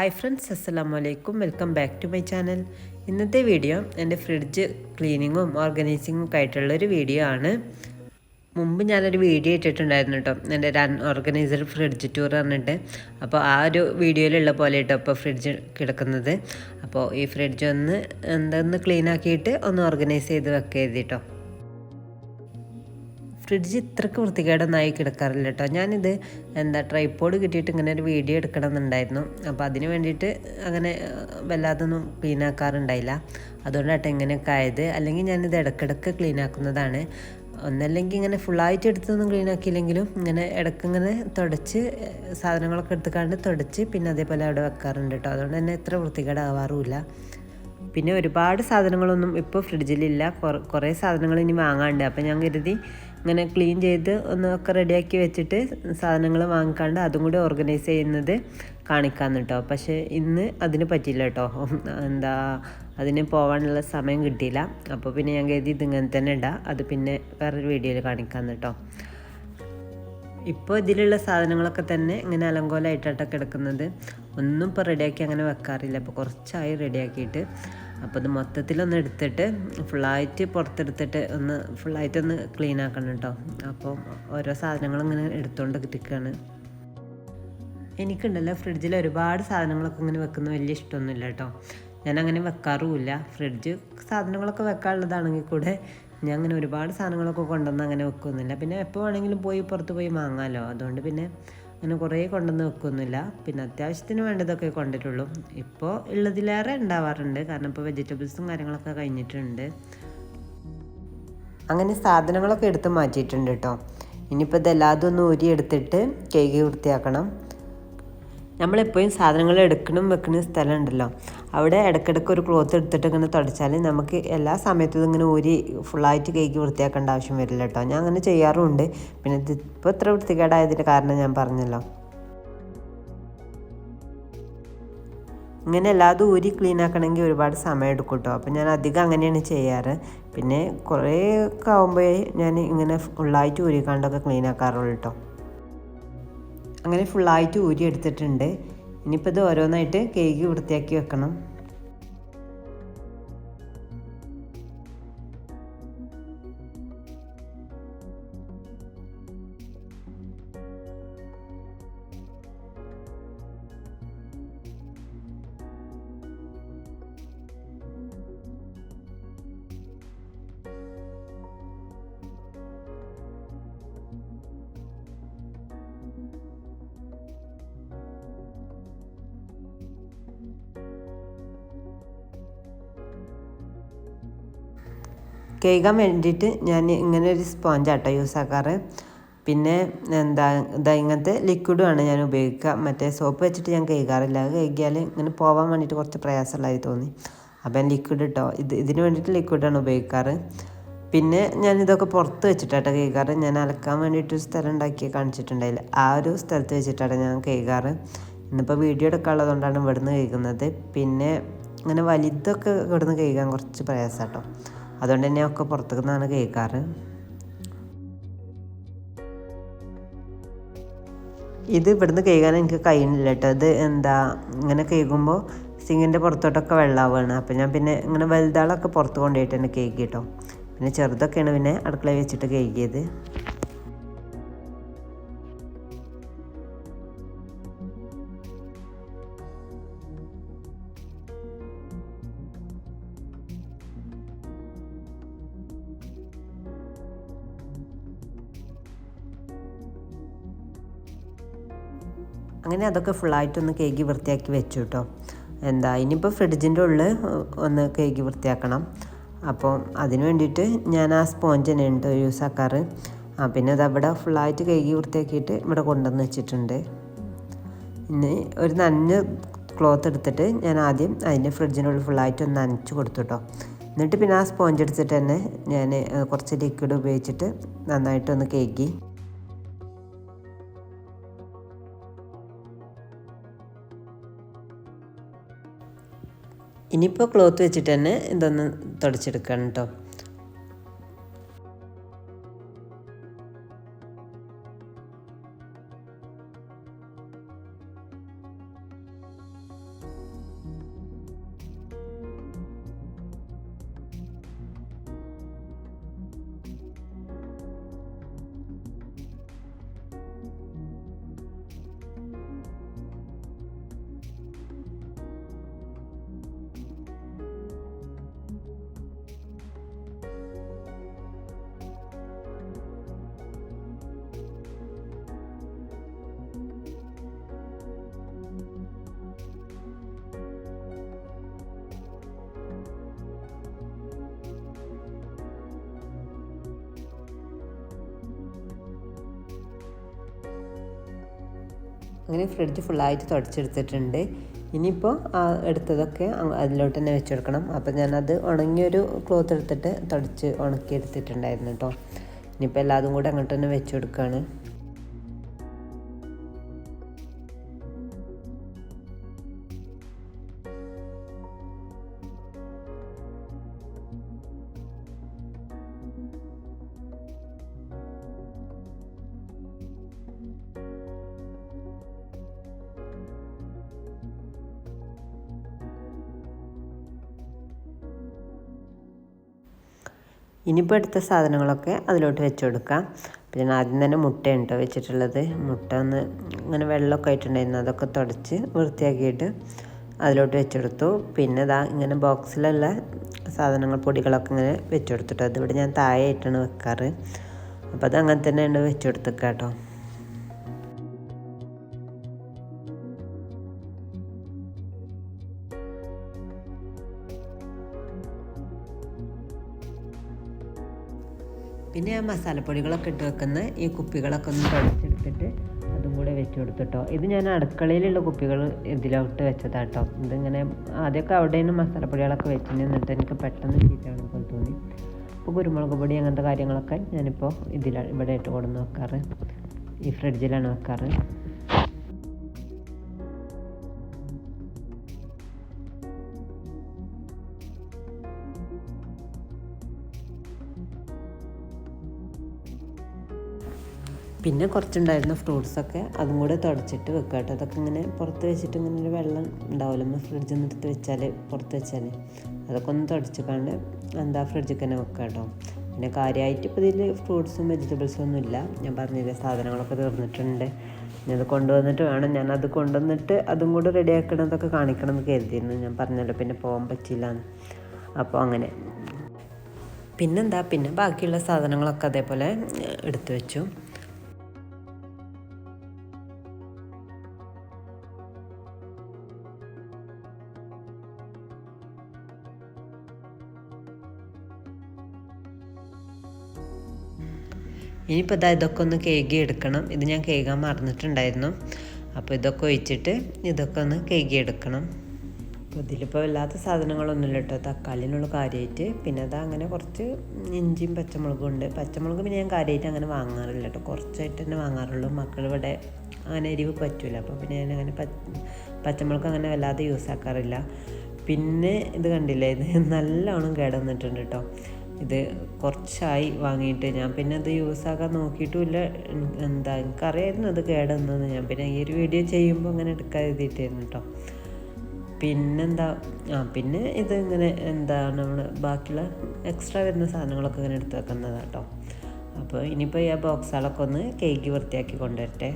Hi friends അസ്സലാമു അലൈക്കും welcome back to my channel ഇന്നത്തെ വീഡിയോ എന്റെ ഫ്രിഡ്ജ് ക്ലീനിങ്ങും ഓർഗനൈസിങ്ങും ഒക്കെ ആയിട്ടുള്ളൊരു വീഡിയോ ആണ്. മുമ്പ് ഞാനൊരു വീഡിയോ ഇട്ടിട്ടുണ്ടായിരുന്നു കേട്ടോ. എന്റെ ഒരു അൺഓർഗനൈസർ ഫ്രിഡ്ജ് ടൂർ പറഞ്ഞിട്ട്. അപ്പോൾ ആ ഒരു വീഡിയോയിലുള്ള പോലെ കേട്ടോ ഇപ്പോൾ ഫ്രിഡ്ജ് കിടക്കുന്നത്. അപ്പോൾ ഈ ഫ്രിഡ്ജ് ഒന്ന് എന്തൊന്ന് ക്ലീൻ ആക്കിയിട്ട് ഒന്ന് ഓർഗനൈസ് ചെയ്ത് വെക്കുക കേട്ടോ ഫ്രിഡ്ജ് ഇത്രക്ക് വൃത്തികേടൊന്നായി കിടക്കാറില്ല കേട്ടോ. ഞാനിത് എന്താ ട്രൈപ്പോഡ് കിട്ടിയിട്ട് ഇങ്ങനെ ഒരു വീഡിയോ എടുക്കണം എന്നുണ്ടായിരുന്നു അപ്പോൾ അതിന് വേണ്ടിയിട്ട് അങ്ങനെ വല്ലാതൊന്നും ക്ലീൻ ആക്കാറുണ്ടായില്ല. അതുകൊണ്ടാട്ടോ ഇങ്ങനെയൊക്കെ ആയത്. അല്ലെങ്കിൽ ഞാനിത് ഇടയ്ക്കിടയ്ക്ക് ക്ലീൻ ആക്കുന്നതാണ്. ഒന്നല്ലെങ്കിൽ ഇങ്ങനെ ഫുള്ളായിട്ട് എടുത്തൊന്നും ക്ലീൻ ആക്കിയില്ലെങ്കിലും ഇങ്ങനെ ഇടയ്ക്ക് ഇങ്ങനെ തുടച്ച് സാധനങ്ങളൊക്കെ എടുത്തുകൊണ്ട് തുടച്ച് പിന്നെ അതേപോലെ അവിടെ വെക്കാറുണ്ട് കേട്ടോ. അതുകൊണ്ട് തന്നെ ഇത്ര വൃത്തികേടാവാറുമില്ല. പിന്നെ ഒരുപാട് സാധനങ്ങളൊന്നും ഇപ്പോൾ ഫ്രിഡ്ജിലില്ല കുറേ സാധനങ്ങൾ ഇനി വാങ്ങാണ്ട്. അപ്പോൾ ഞാൻ കരുതി ഇങ്ങനെ ക്ലീൻ ചെയ്ത് ഒന്നൊക്കെ റെഡിയാക്കി വെച്ചിട്ട് സാധനങ്ങൾ വാങ്ങിക്കാണ്ട് അതും കൂടി ഓർഗനൈസ് ചെയ്യുന്നത് കാണിക്കാമെന്ന് കേട്ടോ. പക്ഷേ ഇന്ന് അതിന് പറ്റില്ല കേട്ടോ. എന്താ അതിന് പോകാനുള്ള സമയം കിട്ടിയില്ല. അപ്പോൾ പിന്നെ ഞാൻ കരുതി ഇതിങ്ങനെ തന്നെ ഇടാം. അത് പിന്നെ വേറൊരു വീഡിയോയിൽ കാണിക്കാമെന്ന് കേട്ടോ. ഇപ്പോൾ ഇതിലുള്ള സാധനങ്ങളൊക്കെ തന്നെ ഇങ്ങനെ അലങ്കോലമായിട്ടാണ് കിടക്കുന്നത്. ഒന്നും ഇപ്പോൾ റെഡിയാക്കി അങ്ങനെ വെക്കാറില്ല. അപ്പോൾ കുറച്ചായി റെഡിയാക്കിയിട്ട് അപ്പോൾ ഇത് മൊത്തത്തിലൊന്ന് എടുത്തിട്ട് ഫുള്ളായിട്ട് പുറത്തെടുത്തിട്ട് ഒന്ന് ഫുള്ളായിട്ടൊന്ന് ക്ലീൻ ആക്കണം കേട്ടോ അപ്പോൾ ഓരോ സാധനങ്ങളും ഇങ്ങനെ എടുത്തുകൊണ്ട് ഇരിക്കുകയാണ് എനിക്കുണ്ടല്ലോ ഫ്രിഡ്ജിൽ ഒരുപാട് സാധനങ്ങളൊക്കെ ഇങ്ങനെ വെക്കുന്ന വലിയ ഇഷ്ടമൊന്നുമില്ല കേട്ടോ ഞാൻ അങ്ങനെ വെക്കാറുമില്ല. ഫ്രിഡ്ജ് സാധനങ്ങളൊക്കെ വെക്കാനുള്ളതാണെങ്കിൽ കൂടെ ഞാൻ അങ്ങനെ ഒരുപാട് സാധനങ്ങളൊക്കെ കൊണ്ടുവന്ന് അങ്ങനെ വെക്കുന്നില്ല പിന്നെ എപ്പോൾ വേണമെങ്കിലും പോയി പുറത്ത് പോയി വാങ്ങാമല്ലോ അതുകൊണ്ട് പിന്നെ അങ്ങനെ കുറേ കൊണ്ടുവന്ന് വെക്കൊന്നുമില്ല പിന്നെ അത്യാവശ്യത്തിന് വേണ്ടതൊക്കെ കൊണ്ടിട്ടുള്ളൂ. ഇപ്പോൾ ഉള്ളതിലേറെ ഉണ്ടാവാറുണ്ട്. കാരണം ഇപ്പോൾ വെജിറ്റബിൾസും കാര്യങ്ങളൊക്കെ കഴിഞ്ഞിട്ടുണ്ട്. അങ്ങനെ സാധനങ്ങളൊക്കെ എടുത്ത് മാറ്റിയിട്ടുണ്ട് കേട്ടോ ഇനിയിപ്പോൾ ഇതെല്ലാതും ഒന്ന് ഊരി എടുത്തിട്ട് കേക്ക് വൃത്തിയാക്കണം. നമ്മളെപ്പോഴും സാധനങ്ങൾ എടുക്കണം വെക്കുന്ന സ്ഥലം ഉണ്ടല്ലോ. അവിടെ ഇടയ്ക്കിടയ്ക്ക് ഒരു ക്ലോത്ത് എടുത്തിട്ട് ഇങ്ങനെ തുടച്ചാൽ നമുക്ക് എല്ലാ സമയത്തും ഇങ്ങനെ ഊരി ഫുള്ളായിട്ട് കേക്ക് വൃത്തിയാക്കേണ്ട ആവശ്യം വരില്ല കേട്ടോ ഞാൻ അങ്ങനെ ചെയ്യാറുമുണ്ട് പിന്നെ ഇപ്പോൾ ഇത്ര വൃത്തികേടായതിന്റെ കാരണം ഞാൻ പറഞ്ഞല്ലോ. ഇങ്ങനെ എല്ലാതും ഊരി ക്ലീൻ ആക്കണമെങ്കിൽ ഒരുപാട് സമയം എടുക്കും കേട്ടോ അപ്പം ഞാൻ അധികം അങ്ങനെയാണ് ചെയ്യാറ്. പിന്നെ കുറേ ഒക്കെ ആകുമ്പോഴേ ഞാൻ ഇങ്ങനെ ഫുള്ളായിട്ട് ഊരിക്കാണ്ടൊക്കെ ക്ലീൻ ആക്കാറുള്ളൂ കേട്ടോ അങ്ങനെ ഫുള്ളായിട്ട് ഊരി എടുത്തിട്ടുണ്ട്. ഇനിയിപ്പോൾ ഇത് ഓരോന്നായിട്ട് കേക്ക് വൃത്തിയാക്കി വെക്കണം. കേൾക്കാൻ വേണ്ടിയിട്ട് ഞാൻ ഇങ്ങനെ ഒരു സ്പോഞ്ച് സ്പോഞ്ചാട്ടോ യൂസ് ആക്കാറ്. പിന്നെ എന്താ ഇതാ ഇങ്ങനത്തെ ലിക്വിഡുമാണ് ഞാൻ ഉപയോഗിക്കുക. മറ്റേ സോപ്പ് വെച്ചിട്ട് ഞാൻ കഴുകാറില്ല. അത് കഴുകിയാൽ ഇങ്ങനെ പോകാൻ വേണ്ടിയിട്ട് കുറച്ച് പ്രയാസമുള്ളതായി തോന്നി. അപ്പം ഞാൻ ലിക്വിഡ് ഇട്ടോ ഇത് ഇതിന് വേണ്ടിയിട്ട് ലിക്വിഡാണ് ഉപയോഗിക്കാറ്. പിന്നെ ഞാൻ ഇതൊക്കെ പുറത്ത് വെച്ചിട്ടാട്ടോ കഴുകാറ്. ഞാൻ അലക്കാൻ വേണ്ടിയിട്ട് ഒരു സ്ഥലം ഉണ്ടാക്കി കാണിച്ചിട്ടുണ്ടായില്ല. ആ ഒരു സ്ഥലത്ത് വെച്ചിട്ടാണ് ഞാൻ കഴുകാറ്. ഇന്നിപ്പോൾ വീഡിയോ എടുക്കാനുള്ളതുകൊണ്ടാണ് ഇവിടുന്ന് കഴുകുന്നത്. പിന്നെ ഇങ്ങനെ വലുതൊക്കെ ഇവിടുന്ന് കഴുകാൻ കുറച്ച് പ്രയാസം കേട്ടോ അതുകൊണ്ട് തന്നെ ഒക്കെ പുറത്തു നിന്നാണ് കേൾക്കാറ്. ഇത് ഇവിടുന്ന് കേൾക്കാൻ എനിക്ക് കഴിയുന്നില്ല കേട്ടോ. ഇത് എന്താ ഇങ്ങനെ കേൾക്കുമ്പോൾ സിങ്ങിന്റെ പുറത്തോട്ടൊക്കെ വെള്ളമാവുകയാണ് അപ്പോൾ ഞാൻ പിന്നെ ഇങ്ങനെ വലുതാളൊക്കെ പുറത്ത് കൊണ്ടുപോയിട്ട് തന്നെ കേക്ക് കേട്ടോ. പിന്നെ ചെറുതൊക്കെയാണ് പിന്നെ അടുക്കളയിൽ വെച്ചിട്ട് കേക്കിയത് അങ്ങനെ അതൊക്കെ ഫുള്ളായിട്ടൊന്ന് കേക്ക് വൃത്തിയാക്കി വെച്ചു കേട്ടോ എന്താ ഇനിയിപ്പോൾ ഫ്രിഡ്ജിന്റെ ഉള്ളിൽ ഒന്ന് കേക്ക് വൃത്തിയാക്കണം. അപ്പോൾ അതിന് വേണ്ടിയിട്ട് ഞാൻ ആ സ്പോഞ്ച് തന്നെ ഉണ്ട് യൂസ് ആക്കാറ്. ആ പിന്നെ അത് അവിടെ ഫുള്ളായിട്ട് കേക്ക് വൃത്തിയാക്കിയിട്ട് ഇവിടെ കൊണ്ടുവന്ന് വെച്ചിട്ടുണ്ട്. ഇനി ഒരു നനഞ്ഞ ക്ലോത്ത് എടുത്തിട്ട് ഞാൻ ആദ്യം അതിന്റെ ഫ്രിഡ്ജിനുള്ളിൽ ഫുള്ളായിട്ട് ഒന്ന് നനച്ച് കൊടുത്തു കേട്ടോ എന്നിട്ട് പിന്നെ ആ സ്പോഞ്ച് എടുത്തിട്ട് തന്നെ ഞാൻ കുറച്ച് ലിക്വിഡ് ഉപയോഗിച്ചിട്ട് നന്നായിട്ടൊന്ന് കേക്കി. ഇനിയിപ്പോൾ ക്ലോത്ത് വെച്ചിട്ട് തന്നെ ഇതൊന്ന് തുടച്ചെടുക്കണം കേട്ടോ അങ്ങനെ ഫ്രിഡ്ജ് ഫുള്ളായിട്ട് തുടച്ചെടുത്തിട്ടുണ്ട്. ഇനിയിപ്പോൾ എടുത്തതൊക്കെ അതിലോട്ട് തന്നെ വെച്ചെടുക്കണം. അപ്പോൾ ഞാനത് ഉണങ്ങിയൊരു ക്ലോത്ത് എടുത്തിട്ട് തുടച്ച് ഉണക്കി എടുത്തിട്ടുണ്ടായിരുന്നു കേട്ടോ ഇനിയിപ്പോൾ എല്ലാതും കൂടെ അങ്ങോട്ട് തന്നെ വെച്ച് കൊടുക്കുകയാണ് ഇനിയിപ്പോൾ എടുത്ത സാധനങ്ങളൊക്കെ അതിലോട്ട് വെച്ച് കൊടുക്കാം പിന്നെ ആദ്യം തന്നെ മുട്ടയാണ് കേട്ടോ വെച്ചിട്ടുള്ളത്. മുട്ട ഒന്ന് ഇങ്ങനെ വെള്ളമൊക്കെ ആയിട്ടുണ്ടായിരുന്നു. അതൊക്കെ തുടച്ച് വൃത്തിയാക്കിയിട്ട് അതിലോട്ട് വെച്ചെടുത്തു. പിന്നെ ഇതാ ഇങ്ങനെ ബോക്സിലുള്ള സാധനങ്ങൾ പൊടികളൊക്കെ ഇങ്ങനെ വെച്ചെടുത്തിട്ടു അതിവിടെ ഞാൻ താഴെ ആയിട്ടാണ് വെക്കാറ്. അപ്പോൾ അത് അങ്ങനെ തന്നെയാണ് വെച്ചെടുത്തേക്കാം പിന്നെ ആ മസാലപ്പൊടികളൊക്കെ ഇട്ട് വെക്കുന്ന ഈ കുപ്പികളൊക്കെ ഒന്ന് തുടച്ചെടുത്തിട്ട് അതും കൂടെ വെച്ച് കൊടുത്തിട്ടോ ഇത് ഞാൻ അടുക്കളയിലുള്ള കുപ്പികൾ ഇതിലോട്ട് വെച്ചതാട്ടോ ഇതിങ്ങനെ ആദ്യമൊക്കെ അവിടെയാണ് മസാലപ്പൊടികളൊക്കെ വെച്ചു നിന്നിട്ട് എനിക്ക് പെട്ടെന്ന് ചീറ്റാണ് പോലെ തോന്നി. അപ്പോൾ കുരുമുളക് പൊടി അങ്ങനത്തെ കാര്യങ്ങളൊക്കെ ഞാനിപ്പോൾ ഇതിലാണ് ഇവിടെ ഇട്ട് കൊടുന്ന് വെക്കാറ്. ഈ ഫ്രിഡ്ജിലാണ് വെക്കാറ്. പിന്നെ കുറച്ചുണ്ടായിരുന്ന ഫ്രൂട്ട്സൊക്കെ അതും കൂടെ തുടച്ചിട്ട് വെക്കുക കേട്ടോ. അതൊക്കെ ഇങ്ങനെ പുറത്ത് വെച്ചിട്ട് ഇങ്ങനെ ഒരു വെള്ളം ഉണ്ടാവില്ല നമ്മൾ ഫ്രിഡ്ജിൽ നിന്ന് വെച്ചാൽ പുറത്ത് വെച്ചാൽ അതൊക്കെ ഒന്ന് തുടച്ചിക്കാണ്ട് എന്താ ഫ്രിഡ്ജിൽ തന്നെ വെക്കുക കേട്ടോ. പിന്നെ കാര്യമായിട്ട് ഇപ്പോൾ ഇതിൽ ഫ്രൂട്ട്സും വെജിറ്റബിൾസും ഒന്നും ഇല്ല ഞാൻ പറഞ്ഞില്ലേ സാധനങ്ങളൊക്കെ തീർന്നിട്ടുണ്ട്. ഇനി അത് കൊണ്ടുവന്നിട്ട് വേണം. ഞാൻ അത് കൊണ്ടുവന്നിട്ട് അതും കൂടെ റെഡിയാക്കണതൊക്കെ കാണിക്കണം എന്ന് കരുതിയിരുന്നു. ഞാൻ പറഞ്ഞല്ലോ പിന്നെ പോകാൻ പറ്റില്ല എന്ന് അപ്പോൾ അങ്ങനെ. പിന്നെന്താ? പിന്നെ ബാക്കിയുള്ള സാധനങ്ങളൊക്കെ അതേപോലെ എടുത്തു വെച്ചു. ഇനിയിപ്പോൾ ഇതാ ഇതൊക്കെ ഒന്ന് കേകി എടുക്കണം ഇത് ഞാൻ കേകാൻ മറന്നിട്ടുണ്ടായിരുന്നു. അപ്പോൾ ഇതൊക്കെ ഒഴിച്ചിട്ട് ഇതൊക്കെ ഒന്ന് കേകി എടുക്കണം അപ്പോൾ ഇതിലിപ്പോൾ വല്ലാത്ത സാധനങ്ങളൊന്നുമില്ല കേട്ടോ. തക്കാളിനുള്ള കാര്യമായിട്ട്. പിന്നെ അത് അങ്ങനെ കുറച്ച് ഇഞ്ചിയും പച്ചമുളകും ഉണ്ട്. പച്ചമുളക് പിന്നെ ഞാൻ കാര്യമായിട്ട് അങ്ങനെ വാങ്ങാറില്ല കേട്ടോ. കുറച്ചായിട്ട് തന്നെ വാങ്ങാറുള്ളൂ. മക്കൾ ഇവിടെ അങ്ങനെ എരിവ് പറ്റില്ല അപ്പോൾ പിന്നെ ഞാൻ അങ്ങനെ പച്ചമുളക് അങ്ങനെ വല്ലാതെ യൂസ് ആക്കാറില്ല. പിന്നെ ഇത് കണ്ടില്ലേ? ഇത് നല്ലോണം കേടന്നിട്ടുണ്ട് കേട്ടോ. ഇത് കുറച്ചായി വാങ്ങിയിട്ട് ഞാൻ പിന്നെ അത് യൂസ് ആക്കാൻ നോക്കിയിട്ടുമില്ല. എന്താ എനിക്കറിയായിരുന്നു അത് കേടെന്നു ഞാൻ പിന്നെ ഈ ഒരു വീഡിയോ ചെയ്യുമ്പോൾ അങ്ങനെ എടുക്കാൻ എഴുതിയിട്ടായിരുന്നു കേട്ടോ പിന്നെന്താ ആ പിന്നെ ഇത് ഇങ്ങനെ എന്താ നമ്മൾ ബാക്കിയുള്ള എക്സ്ട്രാ വരുന്ന സാധനങ്ങളൊക്കെ ഇങ്ങനെ എടുത്ത് വെക്കുന്നതാണ് കേട്ടോ അപ്പോൾ ഇനിയിപ്പോൾ ഈ ആ ബോക്സുകളൊക്കെ ഒന്ന് കേക്ക് വൃത്തിയാക്കി കൊണ്ടുവരട്ടെ.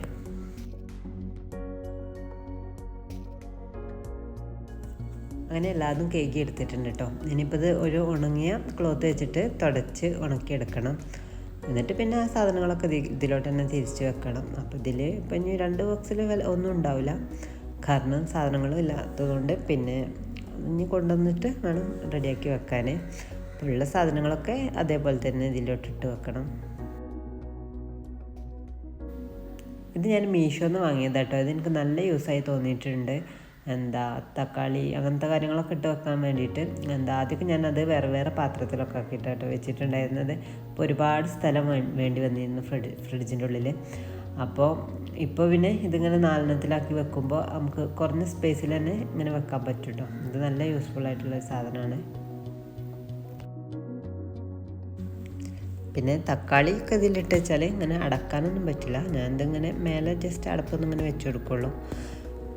അങ്ങനെ എല്ലാതും കേക്കി എടുത്തിട്ടുണ്ട് കേട്ടോ ഇനിയിപ്പോൾ ഇത് ഒരു ഉണങ്ങിയ ക്ലോത്ത് വെച്ചിട്ട് തുടച്ച് ഉണക്കിയെടുക്കണം. എന്നിട്ട് പിന്നെ ആ സാധനങ്ങളൊക്കെ ഇതി- ഇതിലോട്ട് തന്നെ തിരിച്ച് വെക്കണം. അപ്പോൾ ഇതിൽ ഇപ്പം ഇനി രണ്ട് ബോക്സിൽ ഒന്നും ഉണ്ടാവില്ല. കാരണം സാധനങ്ങളും ഇല്ലാത്തതുകൊണ്ട് പിന്നെ ഇനി കൊണ്ടുവന്നിട്ട് വേണം റെഡിയാക്കി വെക്കാൻ ഉള്ള സാധനങ്ങളൊക്കെ അതേപോലെ തന്നെ ഇതിലോട്ടിട്ട് വെക്കണം. ഇത് ഞാൻ മീഷോന്ന് വാങ്ങിയതാട്ടോ ഇത് എനിക്ക് നല്ല യൂസായി തോന്നിയിട്ടുണ്ട്. എന്താ തക്കാളി അങ്ങനത്തെ കാര്യങ്ങളൊക്കെ ഇട്ട് വെക്കാൻ വേണ്ടിയിട്ട് എന്താ ആദ്യമൊക്കെ ഞാനത് വേറെ വേറെ പാത്രത്തിലൊക്കെ ആക്കിയിട്ടാട്ടോ വെച്ചിട്ടുണ്ടായിരുന്നത്. അപ്പോൾ ഒരുപാട് സ്ഥലം വേണ്ടി വന്നിരുന്നു ഫ്രിഡ് ഫ്രിഡ്ജിന്റെ ഉള്ളിൽ അപ്പോൾ ഇപ്പോൾ പിന്നെ ഇതിങ്ങനെ നാലെണ്ണത്തിലാക്കി വെക്കുമ്പോൾ നമുക്ക് കുറഞ്ഞ സ്പേസിൽ തന്നെ ഇങ്ങനെ വെക്കാൻ പറ്റും കേട്ടോ ഇത് നല്ല യൂസ്ഫുൾ ആയിട്ടുള്ള സാധനമാണ് പിന്നെ തക്കാളി ഒക്കെ ഇതിലിട്ട് വെച്ചാൽ ഇങ്ങനെ അടക്കാനൊന്നും പറ്റില്ല. ഞാൻ ഇതിങ്ങനെ മേലെ ജസ്റ്റ് അടപ്പൊന്നും ഇങ്ങനെ വെച്ച് കൊടുക്കുള്ളൂ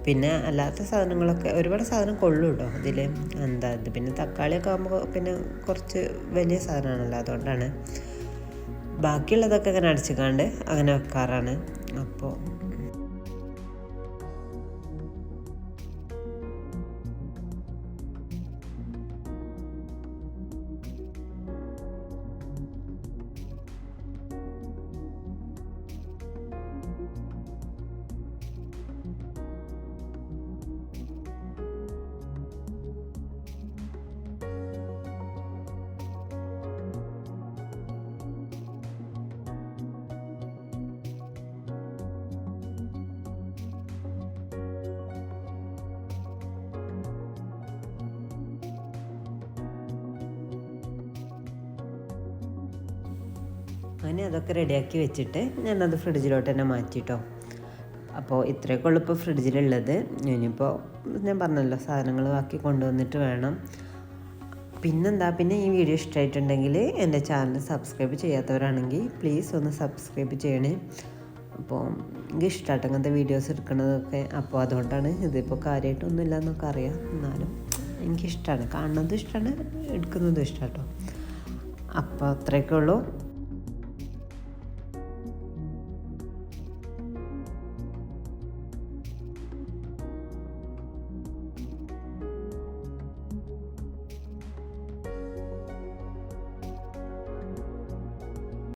പിന്നെ അല്ലാത്ത സാധനങ്ങളൊക്കെ ഒരുപാട് സാധനം കൊള്ളും കേട്ടോ ഇതിൽ എന്താ ഇത്? പിന്നെ തക്കാളിയൊക്കെ ആകുമ്പോൾ പിന്നെ കുറച്ച് വലിയ സാധനമാണല്ലോ അതുകൊണ്ടാണ്. ബാക്കിയുള്ളതൊക്കെ അങ്ങനെ അടിച്ചിക്കാണ്ട് അങ്ങനെ വെക്കാറാണ്. അപ്പോൾ അങ്ങനെ അതൊക്കെ റെഡിയാക്കി വെച്ചിട്ട് ഞാനത് ഫ്രിഡ്ജിലോട്ട് തന്നെ മാറ്റിട്ടോ. അപ്പോൾ ഇത്രയൊക്കെ ഉള്ളൂ ഇപ്പോൾ ഫ്രിഡ്ജിലുള്ളത്. ഇനിയിപ്പോൾ ഞാൻ പറഞ്ഞല്ലോ സാധനങ്ങൾ ബാക്കി കൊണ്ടുവന്നിട്ട് വേണം. പിന്നെന്താ പിന്നെ ഈ വീഡിയോ ഇഷ്ടമായിട്ടുണ്ടെങ്കിൽ എന്റെ ചാനൽ സബ്സ്ക്രൈബ് ചെയ്യാത്തവരാണെങ്കിൽ പ്ലീസ് ഒന്ന് സബ്സ്ക്രൈബ് ചെയ്യണേ. അപ്പോൾ എനിക്ക് ഇഷ്ടമായിട്ട് അങ്ങനത്തെ വീഡിയോസ് എടുക്കുന്നതൊക്കെ അപ്പോൾ അതുകൊണ്ടാണ് ഇതിപ്പോൾ കാര്യമായിട്ടൊന്നും ഇല്ല എന്നൊക്കെ അറിയാം. എന്നാലും എനിക്കിഷ്ടമാണ്. കാണുന്നതും ഇഷ്ടമാണ് എടുക്കുന്നതും ഇഷ്ടമാണ് കേട്ടോ. അപ്പോൾ അത്രയൊക്കെ ഉള്ളൂ